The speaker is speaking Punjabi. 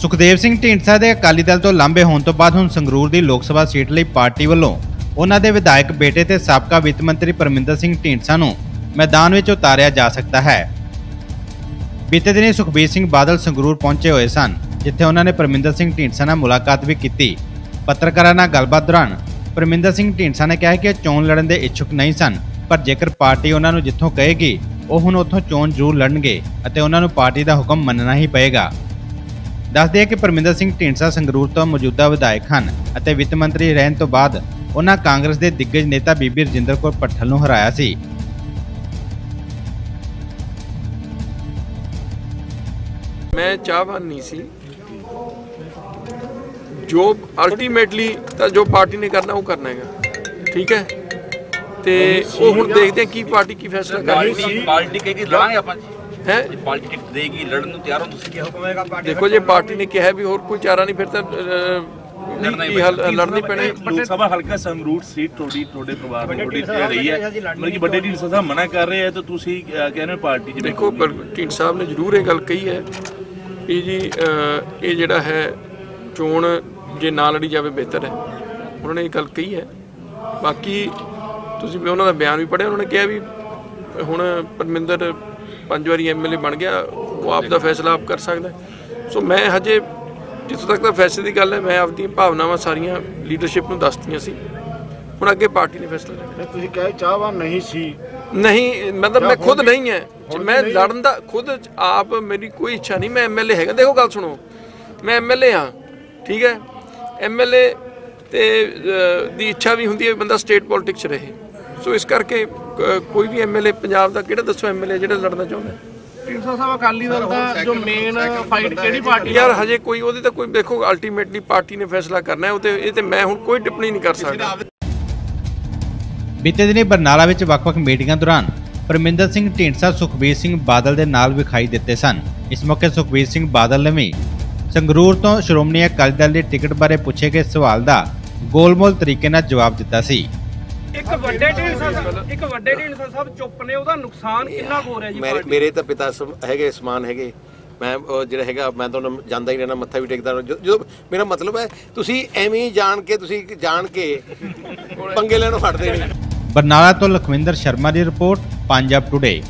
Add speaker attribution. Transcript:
Speaker 1: ਸੁਖਦੇਵ ਸਿੰਘ ਢੀਂਡਸਾ ਦੇ ਅਕਾਲੀ ਦਲ ਤੋਂ ਲਾਂਬੇ ਹੋਣ ਤੋਂ ਬਾਅਦ ਹੁਣ ਸੰਗਰੂਰ ਦੀ ਲੋਕ ਸਭਾ ਸੀਟ ਲਈ ਪਾਰਟੀ ਵੱਲੋਂ ਉਹਨਾਂ ਦੇ ਵਿਧਾਇਕ ਬੇਟੇ ਤੇ ਸਾਬਕਾ ਵਿੱਤ ਮੰਤਰੀ ਪਰਮਿੰਦਰ ਸਿੰਘ ਢੀਂਡਸਾ ਨੂੰ ਮੈਦਾਨ ਵਿੱਚ ਉਤਾਰਿਆ ਜਾ ਸਕਦਾ ਹੈ। ਬੀਤੇ ਦਿਨੀ ਸੁਖਬੀਰ ਸਿੰਘ ਬਾਦਲ ਸੰਗਰੂਰ ਪਹੁੰਚੇ ਹੋਏ ਸਨ, ਜਿੱਥੇ ਉਹਨਾਂ ਨੇ ਪਰਮਿੰਦਰ ਸਿੰਘ ਢੀਂਡਸਾ ਨਾਲ ਮੁਲਾਕਾਤ ਵੀ ਕੀਤੀ। ਪੱਤਰਕਾਰਾਂ ਨਾਲ ਗੱਲਬਾਤ ਦੌਰਾਨ ਪਰਮਿੰਦਰ ਸਿੰਘ ਢੀਂਡਸਾ ਨੇ ਕਿਹਾ ਕਿ ਇਹ ਚੋਣ ਲੜਨ ਦੇ ਇੱਛੁਕ ਨਹੀਂ ਸਨ, ਪਰ ਜੇਕਰ ਪਾਰਟੀ ਉਹਨਾਂ ਨੂੰ ਜਿੱਥੋਂ ਕਹੇਗੀ, ਉਹ ਹੁਣ ਉੱਥੋਂ ਚੋਣ ਜ਼ਰੂਰ ਲੜਨਗੇ ਅਤੇ ਉਹਨਾਂ ਨੂੰ ਪਾਰਟੀ ਦਾ ਹੁਕਮ ਮੰਨਣਾ ਹੀ ਪਏਗਾ। ਦੱਸਦੇ ਹੈ ਕਿ ਪਰਮਿੰਦਰ ਸਿੰਘ ਢੀਂਡਸਾ ਸੰਗਰੂਰ ਤੋਂ ਮੌਜੂਦਾ ਵਿਧਾਇਕ ਹਨ ਅਤੇ ਵਿੱਤ ਮੰਤਰੀ ਰਹਿਣ ਤੋਂ ਬਾਅਦ ਉਹਨਾਂ ਕਾਂਗਰਸ ਦੇ ਦਿੱਗਜ ਨੇਤਾ ਬੀਬੀ ਰਜਿੰਦਰ ਕੌਰ ਪੱਠਲ ਨੂੰ ਹਰਾਇਆ ਸੀ।
Speaker 2: ਮੈਂ ਚਾਹਵਾਨ ਨਹੀਂ ਸੀ। ਜੋ ਅਲਟੀਮੇਟਲੀ ਤਾਂ ਜੋ ਪਾਰਟੀ ਨੇ ਕਰਨਾ ਉਹ ਕਰਨਾ ਹੈਗਾ। ਠੀਕ ਹੈ? ਤੇ ਉਹ ਹੁਣ ਦੇਖਦੇ ਆ ਕੀ ਪਾਰਟੀ ਕੀ ਫੈਸਲਾ ਕਰਦੀ
Speaker 3: ਪਾਰਟੀ ਪਾਰਟੀ ਕਹੇਗੀ ਲੜਾਂਗੇ ਆਪਾਂ
Speaker 2: ਹੈ?
Speaker 3: ਜੇ ਪਾਰਟੀ ਟਿਕਟ ਦੇਗੀ ਲੜਨ ਨੂੰ ਤਿਆਰ ਹੋ ਤੁਸੀਂ ਕੀ ਹੁਕਮ ਹੈਗਾ
Speaker 2: ਦੇਖੋ ਜੇ ਪਾਰਟੀ ਨੇ ਕਿਹਾ ਵੀ ਹੋਰ ਕੋਈ ਚਾਰਾ ਨਹੀਂ ਫਿਰ ਤਾਂ
Speaker 3: ਲੜਨਾ
Speaker 2: ਪੈਣੀ।
Speaker 4: ਲੋਕ ਸਭਾ ਹਲਕਾ ਸੰਗਰੂਰ ਸੀਟ ਤੁਹਾਡੀ ਤੁਹਾਡੇ ਪਰਿਵਾਰ ਨੂੰ ਤੁਹਾਡੀ ਤੇ ਰਹੀ ਹੈ। ਮਤਲਬ ਕਿ ਵੱਡੇ ਢੀਂਡਸਾ ਸਾਹਿਬ ਮਨਾ ਕਰ ਰਹੇ ਹੈ ਤਾਂ ਤੁਸੀਂ ਅਹ, ਕਹਿੰਦੇ ਹੋ ਪਾਰਟੀ ਜਿਵੇਂ
Speaker 2: ਦੇਖੋ ਪਰ ਢੀਂਡ ਸਾਹਿਬ ਨੇ ਜ਼ਰੂਰ ਇਹ ਗੱਲ ਕਹੀ ਹੈ ਕਿ ਜੀ ਇਹ ਜਿਹੜਾ ਹੈ ਚੋਣ ਜੇ ਨਾ ਲੜੀ ਜਾਵੇ ਬਿਹਤਰ ਹੈ। ਉਹਨਾਂ ਨੇ ਇਹ ਗੱਲ ਕਹੀ ਹੈ। ਬਾਕੀ ਤੁਸੀਂ ਵੀ ਉਹਨਾਂ ਦਾ ਬਿਆਨ ਵੀ ਪੜ੍ਹਿਆ ਉਹਨਾਂ ਨੇ ਕਿਹਾ ਵੀ ਹੁਣ ਪਰਮਿੰਦਰ ਪੰਜ ਵਾਰੀ ਐਮਐਲਏ ਬਣ ਗਿਆ ਉਹ ਆਪ ਦਾ ਫੈਸਲਾ ਆਪ ਕਰ ਸਕਦਾ। ਸੋ ਮੈਂ ਹਜੇ ਜਿੱਥੋਂ ਤੱਕ ਤਾਂ ਫੈਸਲੇ ਦੀ ਗੱਲ ਹੈ ਮੈਂ ਆਪਦੀਆਂ ਭਾਵਨਾਵਾਂ ਸਾਰੀਆਂ ਲੀਡਰਸ਼ਿਪ ਨੂੰ ਦੱਸਤੀਆਂ ਸੀ। ਹੁਣ ਅੱਗੇ ਪਾਰਟੀ ਨੇ ਫੈਸਲਾ ਲੈਣਾ
Speaker 5: ਤੁਸੀਂ ਕਹੇ ਚਾਹਵਾਨ ਨਹੀਂ ਸੀ।
Speaker 2: ਨਹੀਂ ਮਤਲਬ ਮੈਂ ਖੁਦ ਨਹੀਂ ਹੈ। ਮੈਂ ਲੜਨ ਦਾ ਖੁਦ ਆਪ ਮੇਰੀ ਕੋਈ ਇੱਛਾ ਨਹੀਂ। ਮੈਂ ਐਮਐਲਏ ਹੈਗਾ। ਦੇਖੋ ਗੱਲ ਸੁਣੋ। ਮੈਂ ਐਮਐਲਏ ਹਾਂ ਠੀਕ ਹੈ? ਐਮਐਲਏ ਤੇ ਦੀ ਇੱਛਾ ਵੀ ਹੁੰਦੀ ਹੈ ਬੰਦਾ ਸਟੇਟ ਪੋਲਿਟਿਕਸ 'ਚ ਰਹੇ। ਸੋ ਇਸ ਕਰਕੇ ਕੋਈ ਵੀ ਐਮਐਲਏ ਪੰਜਾਬ ਦਾ ਕਿਹੜਾ ਦੱਸੋ ਐਮਐਲਏ ਜਿਹੜਾ ਲੜਨਾ ਚਾਹੁੰਦਾ ਹੈ?
Speaker 5: ਢੀਂਡਸਾ ਸਾਹਿਬ ਅਕਾਲੀ ਦਲ ਦਾ ਜੋ ਮੇਨ ਫਾਈਟ ਕਿਹੜੀ ਪਾਰਟੀ
Speaker 2: ਯਾਰ ਹਜੇ ਕੋਈ ਉਹਦੇ ਤਾਂ ਕੋਈ ਦੇਖੋ ਅਲਟੀਮੇਟਲੀ ਪਾਰਟੀ ਨੇ ਫੈਸਲਾ ਕਰਨਾ ਹੈ ਉਹ ਤੇ ਇਹ ਤੇ ਮੈਂ ਹੁਣ ਕੋਈ ਟਿੱਪਣੀ ਨਹੀਂ ਕਰ ਸਕਦਾ।
Speaker 1: ਬੀਤੇ ਦਿਨੀ ਬਰਨਾਲਾ ਵਿੱਚ ਵੱਖ-ਵੱਖ ਮੀਟਿੰਗਾਂ ਦੌਰਾਨ ਪਰਮਿੰਦਰ ਸਿੰਘ ਢੀਂਡਸਾ ਸੁਖਬੀਰ ਸਿੰਘ ਬਾਦਲ ਦੇ ਨਾਲ ਵਿਖਾਈ ਦਿੱਤੇ ਸਨ। ਇਸ ਮੌਕੇ ਸੁਖਬੀਰ ਸਿੰਘ ਬਾਦਲ ਨੇ ਵੀ ਸੰਗਰੂਰ ਤੋਂ ਸ਼੍ਰੋਮਣੀ ਅਕਾਲੀ ਦਲ ਦੀ ਟਿਕਟ ਬਾਰੇ ਪੁੱਛੇ ਗਏ ਸਵਾਲ ਦਾ ਗੋਲਮੋਲ ਤਰੀਕੇ ਨਾਲ ਜਵਾਬ ਦਿੱਤਾ ਸੀ।
Speaker 6: ਇੱਕ ਵੱਡੇ ਢੀਂਡਸਾ ਸਾਹਿਬ ਇੱਕ ਵੱਡੇ ਢੀਂਡਸਾ ਸਾਹਿਬ ਚੁੱਪ ਨੇ ਉਹਦਾ ਨੁਕਸਾਨ ਕਿੰਨਾ ਕੁ ਹੋ ਰਿਹਾ ਜੀ
Speaker 7: ਮੇਰੇ ਤਾਂ ਪਿਤਾ ਹੈਗੇ ਸਮਾਨ ਹੈਗੇ। ਮੈਂ ਜਿਹੜਾ ਹੈਗਾ ਮੈਂ ਤਾਂ ਉਹਨਾਂ ਜਾਂਦਾ ਹੀ ਰਹਿਣਾ ਮੱਥਾ ਵੀ ਟੇਕਦਾ ਰਹਿਣਾ। ਜਦੋਂ ਮੇਰਾ ਮਤਲਬ ਹੈ ਤੁਸੀਂ ਐਵੇਂ ਜਾਣ ਕੇ ਤੁਸੀਂ ਜਾਣ ਕੇ ਪੰਗੇ ਲੈਣੋਂ ਹਟਦੇ ਨਹੀਂ।
Speaker 1: ਬਰਨਾਲਾ ਤੋਂ ਲਖਵਿੰਦਰ ਸ਼ਰਮਾ ਦੀ ਰਿਪੋਰਟ ਪੰਜਾਬ ਟੁਡੇ